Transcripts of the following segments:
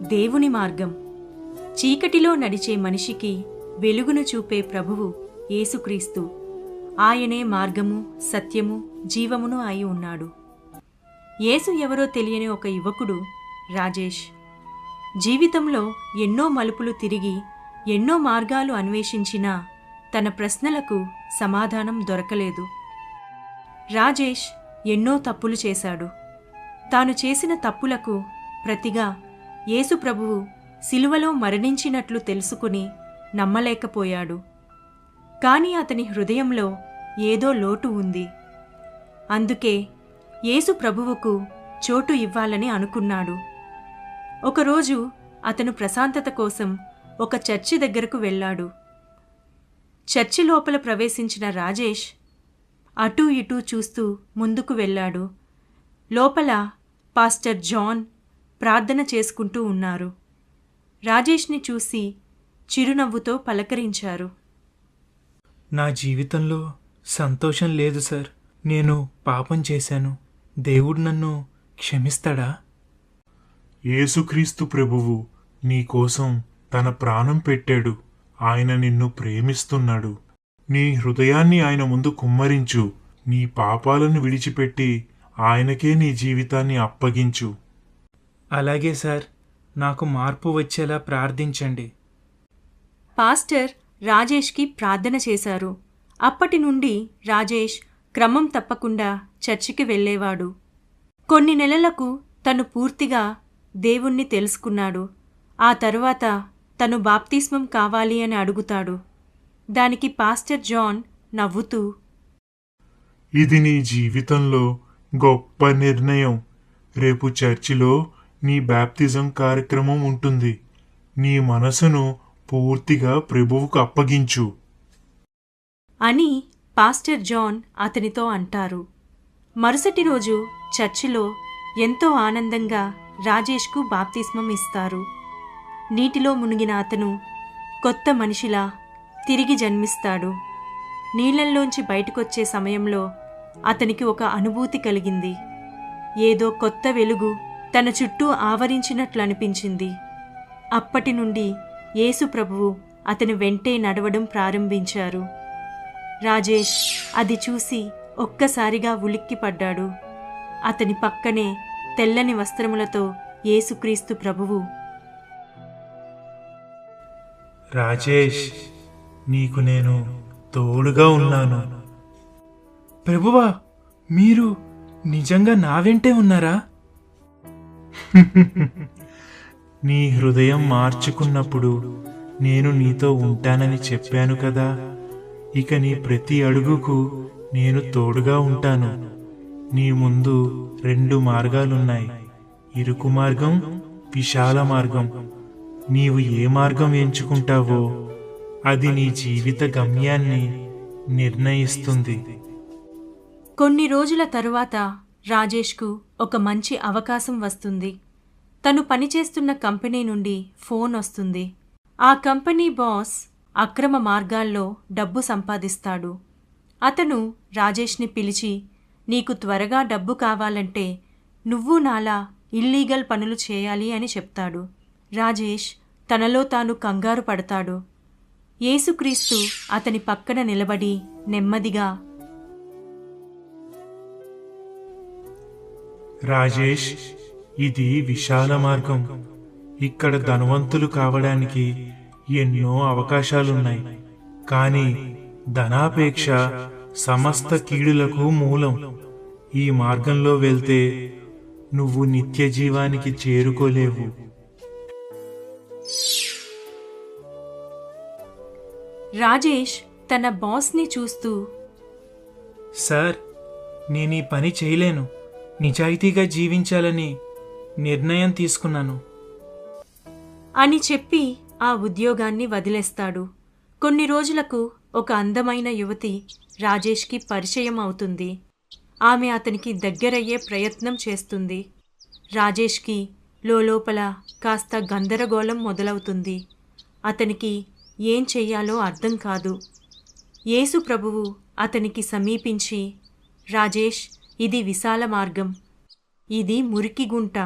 దేవుని మార్గం. చీకటిలో నడిచే మనిషికి వెలుగును చూపే ప్రభువు యేసుక్రీస్తు. ఆయనే మార్గము సత్యము జీవమును అయి ఉన్నాడు. యేసు ఎవరో తెలియని ఒక యువకుడు రాజేష్. జీవితంలో ఎన్నో మలుపులు తిరిగి ఎన్నో మార్గాలు అన్వేషించినా తన ప్రశ్నలకు సమాధానం దొరకలేదు. రాజేష్ ఎన్నో తప్పులు చేశాడు. తాను చేసిన తప్పులకు ప్రతిగా యేసుప్రభువు శిలువలో మరణించినట్లు తెలుసుకుని నమ్మలేకపోయాడు. కాని అతని హృదయంలో ఏదో లోటు ఉంది. అందుకే యేసు ప్రభువుకు చోటు ఇవ్వాలని అనుకున్నాడు. ఒకరోజు అతను ప్రశాంతత కోసం ఒక చర్చి దగ్గరకు వెళ్ళాడు. చర్చి లోపల ప్రవేశించిన రాజేష్ అటూ ఇటూ చూస్తూ ముందుకు వెళ్ళాడు. లోపల పాస్టర్ జాన్ ప్రార్థన చేసుకుంటూ ఉన్నారు. రాజేష్ని చూసి చిరునవ్వుతో పలకరించారు. నా జీవితంలో సంతోషం లేదు సార్. నేను పాపం చేశాను. దేవుడు నన్ను క్షమిస్తాడా? యేసుక్రీస్తు ప్రభువు నీకోసం తన ప్రాణం పెట్టాడు. ఆయన నిన్ను ప్రేమిస్తున్నాడు. నీ హృదయాన్ని ఆయన ముందు కుమ్మరించు. నీ పాపాలను విడిచిపెట్టి ఆయనకే నీ జీవితాన్ని అప్పగించు. అలాగే సార్ నాకు మార్పు వచ్చేలా ప్రార్థించండి. పాస్టర్ రాజేష్కి ప్రార్థన చేశారు. అప్పటి నుండి రాజేష్ క్రమం తప్పకుండా చర్చికి వెళ్ళేవాడు. కొన్ని నెలలకు తను పూర్తిగా దేవుణ్ణి తెలుసుకున్నాడు. ఆ తరువాత తను బాప్తిస్మం కావాలి అని అడుగుతాడు. దానికి పాస్టర్ జాన్ నవ్వుతూ ఇది నీ జీవితంలో గొప్ప నిర్ణయం. రేపు చర్చిలో నీ బ్యాప్తిజం కార్యక్రమం ఉంటుంది. నీ మనసును పూర్తిగా ప్రభువుకు అప్పగించు. అని పాస్టర్ జాన్ అతనితో అంటారు. మరుసటి రోజు చర్చిలో ఎంతో ఆనందంగా రాజేష్కు బాప్తిస్మం ఇస్తారు. నీటిలో మునిగిన అతను కొత్త మనిషిలా తిరిగి జన్మిస్తాడు. నీళ్ళల్లోంచి బయటకొచ్చే సమయంలో అతనికి ఒక అనుభూతి కలిగింది. ఏదో కొత్త వెలుగు తన చుట్టూ ఆవరించినట్లు అనిపించింది అప్పటి నుండి యేసు ప్రభువు అతని వెంటే నడవడం ప్రారంభించారు. రాజేష్ అది చూసి ఒక్కసారిగా ఉలిక్కిపడ్డాడు. అతని పక్కనే తెల్లని వస్త్రములతో యేసుక్రీస్తు ప్రభువు రాజేష్ నీకు నేను తోడుగా ఉన్నాను. ప్రభువా మీరు నిజంగా నా వెంటే ఉన్నారా? నీ హృదయం మార్చుకున్నప్పుడు నేను నీతో ఉంటానని చెప్పాను కదా. ఇక నీ ప్రతి అడుగుకు నేను తోడుగా ఉంటాను. నీ ముందు రెండు మార్గాలున్నాయి. ఇరుకు మార్గం విశాల మార్గం. నీవు ఏ మార్గం ఎంచుకుంటావో అది నీ జీవిత గమ్యాన్ని నిర్ణయిస్తుంది. కొన్ని రోజుల తరువాత రాజేష్కు ఒక మంచి అవకాశం వస్తుంది. తను పనిచేస్తున్న కంపెనీ నుండి ఫోన్ వస్తుంది. ఆ కంపెనీ బాస్ అక్రమ మార్గాల్లో డబ్బు సంపాదిస్తాడు. అతను రాజేష్ని పిలిచి నీకు త్వరగా డబ్బు కావాలంటే నువ్వు నాలా ఇల్లీగల్ పనులు చేయాలి అని చెప్తాడు. రాజేష్ తనలో తాను కంగారు పడతాడు. యేసుక్రీస్తు అతని పక్కన నిలబడి నెమ్మదిగా రాజేష్ ఇది విశాల మార్గం. ఇక్కడ ధనవంతులు కావడానికి ఎన్నో అవకాశాలున్నాయి. కానీ ధనాపేక్ష సమస్త కీడులకు మూలం. ఈ మార్గంలో వెళ్తే నువ్వు నిత్య జీవానికి చేరుకోలేవు. రాజేష్ తన బాస్ని చూస్తూ సార్ నేను ఈ పని చేయలేను. నిజాయితీగా జీవించాలని నిర్ణయం తీసుకున్నాను. అని చెప్పి ఆ ఉద్యోగాన్ని వదిలేస్తాడు. కొన్ని రోజులకు ఒక అందమైన యువతి రాజేష్కి పరిచయం అవుతుంది. ఆమె అతనికి దగ్గరయ్యే ప్రయత్నం చేస్తుంది. రాజేష్కి లోపల కాస్త గందరగోళం మొదలవుతుంది. అతనికి ఏం చెయ్యాలో అర్థం కాదు. యేసు ప్రభువు అతనికి సమీపించి రాజేష్ ఇది విశాల మార్గం. ఇది మురికి గుంట.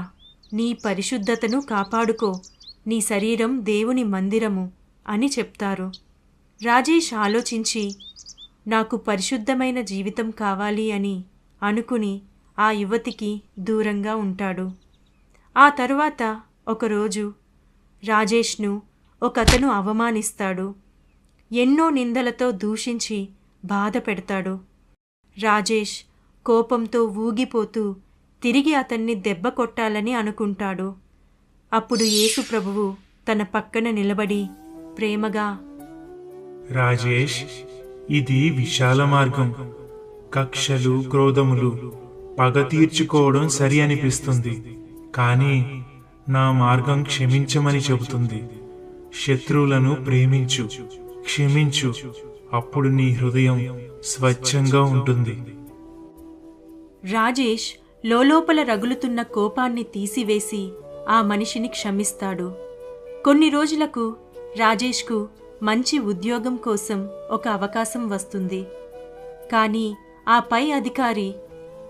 నీ పరిశుద్ధతను కాపాడుకో. నీ శరీరం దేవుని మందిరము అని చెప్తారు. రాజేష్ ఆలోచించి నాకు పరిశుద్ధమైన జీవితం కావాలి అని అనుకుని ఆ యువతికి దూరంగా ఉంటాడు. ఆ తరువాత ఒకరోజు రాజేష్ను ఒకతను అవమానిస్తాడు. ఎన్నో నిందలతో దూషించి బాధ పెడతాడు రాజేష్ కోపంతో ఊగిపోతూ తిరిగి అతన్ని దెబ్బ కొట్టాలని అనుకుంటాడు. అప్పుడు యేసు ప్రభువు తన పక్కన నిలబడి ప్రేమగా రాజేష్ ఇది విశాల మార్గం. కక్షలు క్రోధములు పగ తీర్చుకోవడం సరి అనిపిస్తుంది. కానీ నా మార్గం క్షమించమని చెబుతుంది. శత్రువులను ప్రేమించు క్షమించు. అప్పుడు నీ హృదయం స్వచ్ఛంగా ఉంటుంది. రాజేష్ లోలోపల రగులుతున్న కోపాన్ని తీసివేసి ఆ మనిషిని క్షమిస్తాడు. కొన్ని రోజులకు రాజేష్కు మంచి ఉద్యోగం కోసం ఒక అవకాశం వస్తుంది. కానీ ఆ పై అధికారి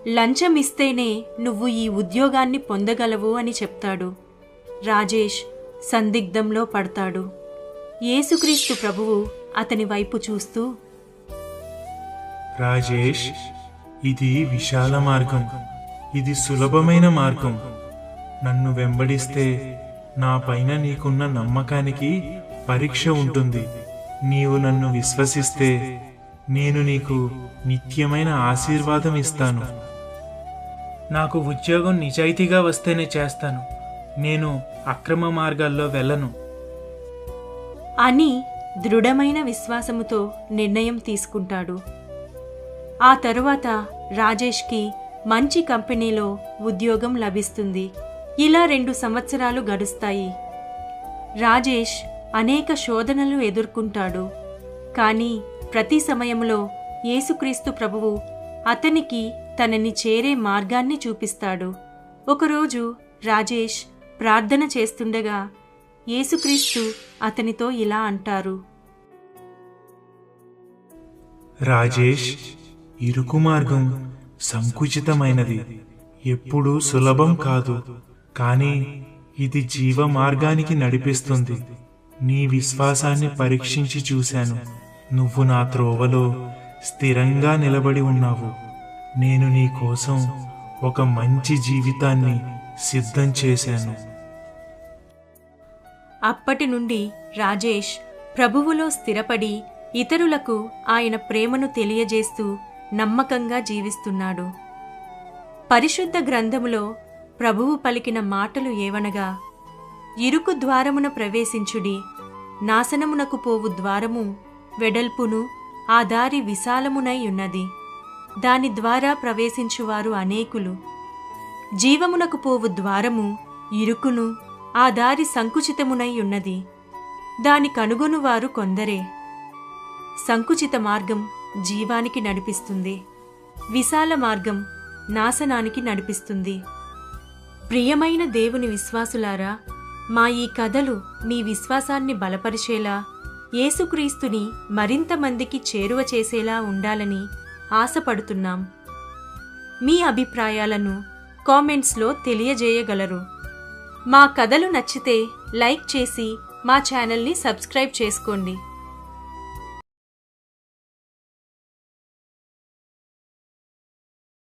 లంచం ఇస్తేనే నువ్వు ఈ ఉద్యోగాన్ని పొందగలవు అని చెప్తాడు. రాజేష్ సందిగ్ధంలో పడతాడు. యేసుక్రీస్తు ప్రభువు అతని వైపు చూస్తూ రాజేష్ ఇది విశాల మార్గం. ఇది సులభమైన మార్గం. నన్ను వెంబడిస్తే నా పైన నీకున్న నమ్మకానికి పరీక్ష ఉంటుంది. నీవు నన్ను విశ్వసిస్తే నేను నీకు నిత్యమైన ఆశీర్వాదం ఇస్తాను. నాకు ఉద్యోగం నిజాయితీగా వస్తేనే చేస్తాను. నేను అక్రమ మార్గాల్లో వెళ్ళను. అని దృఢమైన విశ్వాసముతో నిర్ణయం తీసుకుంటాడు. ఆ తరువాత రాజేష్కి మంచి కంపెనీలో ఉద్యోగం లభిస్తుంది. ఇలా రెండు సంవత్సరాలు గడుస్తాయి. రాజేష్ అనేక శోధనలు ఎదుర్కొంటాడు. కానీ ప్రతి సమయంలో యేసుక్రీస్తు ప్రభువు అతనికి తనని చేరే మార్గాన్ని చూపిస్తాడు. ఒకరోజు రాజేష్ ప్రార్థన చేస్తుండగా యేసుక్రీస్తు అతనితో ఇలా అంటారు. రాజేష్ ఇరుకు మార్గం సంకుచితమైనది. ఎప్పుడూ సులభం కాదు కానీ ఇది జీవ మార్గానికి నడిపిస్తుంది. నీ విశ్వాసాన్ని పరీక్షించి చూశాను. నువ్వు నా త్రోవలో స్థిరంగా నిలబడి ఉన్నావు. నేను నీ కోసం ఒక మంచి జీవితాన్ని సిద్ధం చేశాను. అప్పటి నుండి రాజేష్ ప్రభువులో స్థిరపడి ఇతరులకు ఆయన ప్రేమను తెలియజేస్తూ నమ్మకంగా జీవిస్తున్నాడు. పరిశుద్ధ గ్రంథములో ప్రభువు పలికిన మాటలు ఏవనగా ఇరుకు ద్వారమున ప్రవేశించుడి నాశనమునకు పోవు ద్వారము వెడల్పును ఆ దారి విశాలమునై ఉన్నది. దాని ద్వారా ప్రవేశించువారు అనేకులు. జీవమునకు పోవు ద్వారము ఇరుకును ఆ దారి సంకుచితమునై ఉన్నది. దాని కనుగొనువారు కొందరే. సంకుచిత మార్గం జీవానికి నడిపిస్తుంది. విశాల మార్గం నాశనానికి నడిపిస్తుంది. ప్రియమైన దేవుని విశ్వాసులారా మా ఈ కథలు మీ విశ్వాసాన్ని బలపరిచేలా యేసుక్రీస్తుని మరింత మందికి చేరువ చేసేలా ఉండాలని ఆశపడుతున్నాం. మీ అభిప్రాయాలను కామెంట్స్లో తెలియజేయగలరు. మా కథలు నచ్చితే లైక్ చేసి మా ఛానల్ని సబ్స్క్రైబ్ చేసుకోండి.